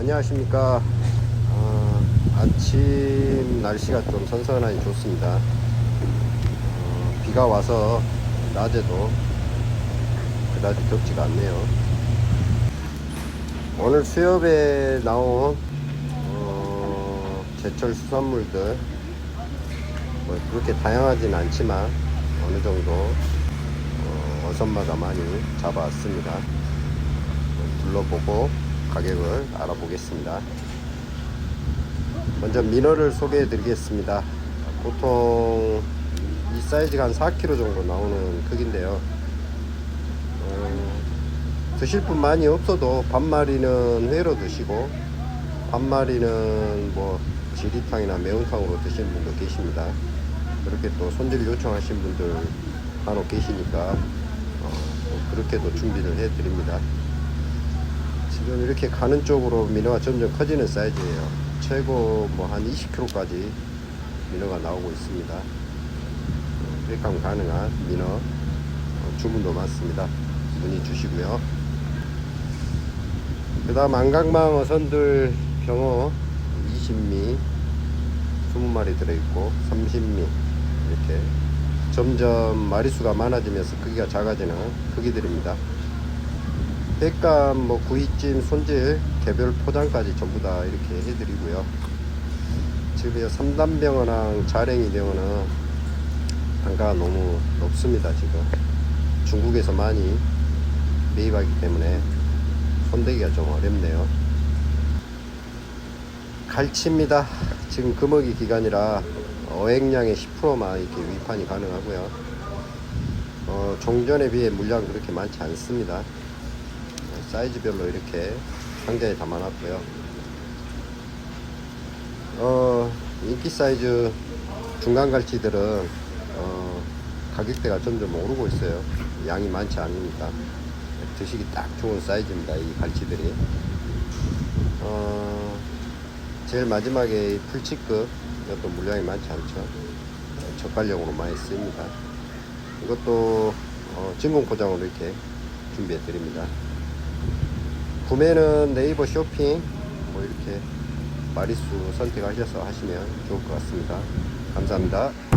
안녕하십니까. 어, 아침 날씨가 좀 선선하니 좋습니다. 어, 비가 와서 낮에도 그다지 덥지가 않네요. 오늘 수협에 나온 어, 제철 수산물들 뭐 그렇게 다양하진 않지만 어느 정도 어, 어선마다 많이 잡아왔습니다. 둘러보고 가격을 알아보겠습니다. 먼저 민어를 소개해 드리겠습니다. 보통 이 사이즈가 한 4kg 정도 나오는 크기인데요. 어, 드실 분 많이 없어도 반마리는 회로 드시고 반마리는 뭐 지리탕이나 매운탕으로 드시는 분도 계십니다. 그렇게 또 손질 요청하신 분들 간혹 계시니까 어, 또 그렇게도 준비를 해 드립니다. 지금 이렇게 가는 쪽으로 민어가 점점 커지는 사이즈예요. 최고 뭐 한 20kg까지 민어가 나오고 있습니다. 어, 횟감 가능한 민어 어, 주문도 많습니다. 문의 주시고요. 그 다음 안강망 어 선들 병어 20미 20마리 들어있고 30미 이렇게 점점 마리수가 많아지면서 크기가 작아지는 크기들입니다. 백감, 뭐 구이찜, 손질, 개별 포장까지 전부 다 이렇게 해드리고요. 지금 이 3단병어랑 자랭이 병어는 단가가 너무 높습니다. 지금 중국에서 많이 매입하기 때문에 손대기가 좀 어렵네요. 갈치입니다. 지금 금어기 기간이라 어획량의 10%만 이렇게 위판이 가능하고요. 어, 종전에 비해 물량 그렇게 많지 않습니다. 사이즈별로 이렇게 상자에 담아놨고요. 어, 인기 사이즈 중간 갈치들은 어, 가격대가 점점 오르고 있어요. 양이 많지 않으니까 드시기 딱 좋은 사이즈입니다. 이 갈치들이. 어, 제일 마지막에 이 풀치급 이것도 물량이 많지 않죠. 젓갈용으로 많이 쓰입니다. 이것도 어, 진공 포장으로 이렇게 준비해 드립니다. 구매는 네이버 쇼핑 뭐 이렇게 마리수 선택하셔서 하시면 좋을 것 같습니다. 감사합니다.